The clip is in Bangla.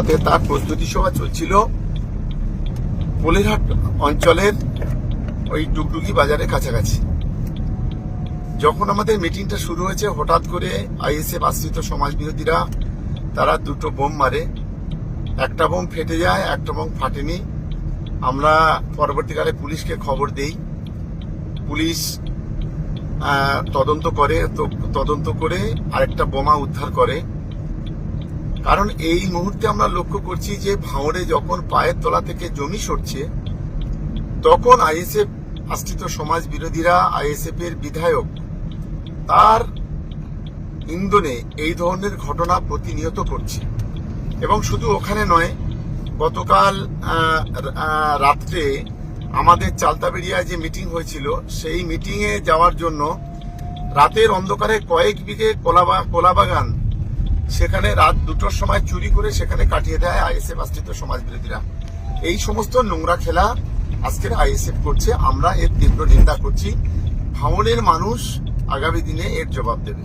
তাতে তার প্রস্তুতি সভা চলছিল। পোলেরহাট অঞ্চলের ওই ডুগডুগি বাজারের কাছাকাছি। যখন আমাদের মিটিংটা শুরু হয়েছে, হঠাৎ করে আইএসএফ আশ্রিত সমাজ বিরোধীরা তারা দুটো বোম মারে। একটা বোম ফেটে যায়, একটা বোম ফাটেনি। আমরা পরবর্তীকালে পুলিশকে খবর দেই। পুলিশ তদন্ত করে তদন্ত করে আরেকটা বোমা উদ্ধার করে। কারণ এই মুহূর্তে আমরা লক্ষ্য করছি যে ভাঁড়ে যখন পায়ের তলা থেকে জমি সরছে, তখন আইএসএফ আশ্রিত সমাজ বিরোধীরা আইএসএফ এর বিধায়ক, তার ইন্ধনে এই ধরনের ঘটনা প্রতিনিয়ত করছে। এবং শুধু ওখানে নয়, গতকাল রাত্রে আমাদের চালতাবেড়িয়ায় যে মিটিং হয়েছিল, সেই মিটিংয়ে যাওয়ার জন্য রাতের অন্ধকারে কয়েক বিঘে কোলাবা, কোলাবাগান সেখানে রাত দুটোর সময় চুরি করে সেখানে কাটিয়ে দেয় আইএসএফ আশ্রিত সমাজ বিরোধীরা এই সমস্ত নোংরা খেলা আজকের আইএসএফ করছে। আমরা এর তীব্র নিন্দা করছি। ভাঙনের মানুষ আগামী দিনে এর জবাব দেবে।